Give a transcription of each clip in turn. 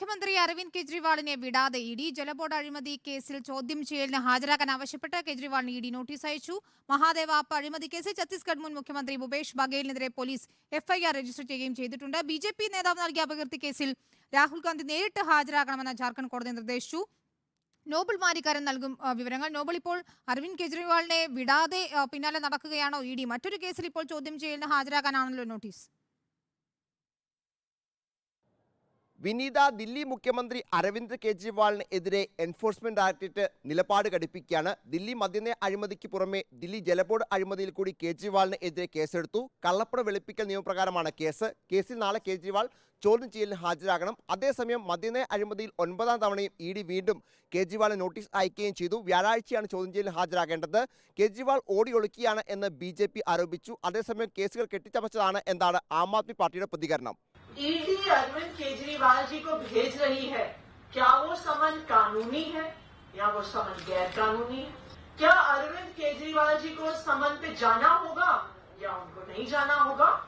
മുഖ്യമന്ത്രി അരവിന്ദ് കെജ്രിവാളിനെ വിടാതെ ഇ ഡി ജലബോർഡ് അഴിമതി കേസിൽ ചോദ്യം ചെയ്യലിന് ഹാജരാക്കാൻ ആവശ്യപ്പെട്ട് കെജ്രിവാളിന് ഇ ഡി നോട്ടീസ് അയച്ചു. മഹാദേവ ആപ്പ് അഴിമതി കേസിൽ ഛത്തീസ്ഗഡ് മുൻ മുഖ്യമന്ത്രി ഭൂപേഷ് ബഗേലിനെതിരെ പോലീസ് എഫ്ഐആർ രജിസ്റ്റർ ചെയ്യുകയും ചെയ്തിട്ടുണ്ട്. ബി ജെ പി നേതാവ് നൽകിയ അപകീർത്തി കേസിൽ രാഹുൽ ഗാന്ധി നേരിട്ട് ഹാജരാകണമെന്ന് ജാർഖണ്ഡ് കോടതി നിർദ്ദേശിച്ചു. നോബൽ മാരിക്കാരൻ നൽകും വിവരങ്ങൾ. നോബൽ ഇപ്പോൾ അരവിന്ദ് കെജ്രിവാളിനെ വിടാതെ പിന്നാലെ നടക്കുകയാണോ ഇ ഡി? മറ്റൊരു കേസിൽ ഇപ്പോൾ ചോദ്യം ചെയ്യലിന് ഹാജരാകാനാണല്ലോ നോട്ടീസ്. വിനീത ദില്ലി മുഖ്യമന്ത്രി അരവിന്ദ് കെജ്രിവാളിന് എതിരെ എൻഫോഴ്സ്മെന്റ് ഡയറക്ടറേറ്റ് നിലപാട് ഘടിപ്പിക്കുകയാണ്. ദില്ലി മദ്യനയ അഴിമതിക്ക് പുറമെ ദില്ലി ജലബോർഡ് അഴിമതിയിൽ കൂടി കെജ്രിവാളിന് എതിരെ കേസെടുത്തു. കള്ളപ്പണം വെളുപ്പിക്കൽ നിയമപ്രകാരമാണ് കേസ്. കേസിൽ നാളെ കെജ്രിവാൾ ചോദ്യം ചെയ്യലിന് ഹാജരാകണം. അതേസമയം മദ്യനയ അഴിമതിയിൽ ഒൻപതാം തവണയും ഇ ഡി വീണ്ടും കെജ്രിവാളിന് നോട്ടീസ് അയക്കുകയും ചെയ്തു. വ്യാഴാഴ്ചയാണ് ചോദ്യം ചെയ്യലിന് ഹാജരാകേണ്ടത്. കെജ്രിവാൾ ഓടി ഒളിക്കുകയാണ് എന്ന് ബി ആരോപിച്ചു. അതേസമയം കേസുകൾ കെട്ടിച്ചമച്ചതാണ് എന്നാണ് ആം ആദ്മി പാർട്ടിയുടെ പ്രതികരണം. ईडी अरविंद केजरीवाल जी को भेज रही है। क्या वो समन कानूनी है या वो समन गैर कानूनी है? क्या अरविंद केजरीवाल जी को समन पे जाना होगा या उनको नहीं जाना होगा?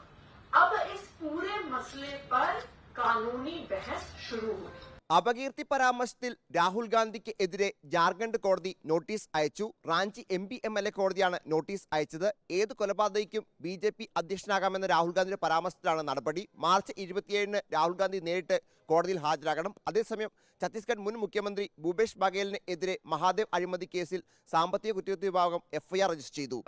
अब इस पूरे मसले पर कानूनी बहस शुरू हुई। അപകീർത്തി പരാമർശത്തിൽ രാഹുൽ ഗാന്ധിക്ക് എതിരെ ജാർഖണ്ഡ് കോടതി നോട്ടീസ് അയച്ചു. Ranchi M P M L A കോടതിയാണ് നോട്ടീസ് അയച്ചത്. ഏത് കൊലപാതകയ്ക്കും ബി ജെ പി അധ്യക്ഷനാകാമെന്ന രാഹുൽ ഗാന്ധിയുടെ പരാമർശത്തിലാണ് നടപടി. മാർച്ച് ഇരുപത്തിയേഴിന് രാഹുൽ ഗാന്ധി നേരിട്ട് കോടതിയിൽ ഹാജരാകണം. അതേസമയം ഛത്തീസ്ഗഡ് മുൻ മുഖ്യമന്ത്രി ഭൂപേഷ് ബഘേലിന് എതിരെ മഹാദേവ് അഴിമതി കേസിൽ സാമ്പത്തിക കുറ്റകൃത്യ വിഭാഗം എഫ്ഐആർ രജിസ്റ്റർ ചെയ്തു.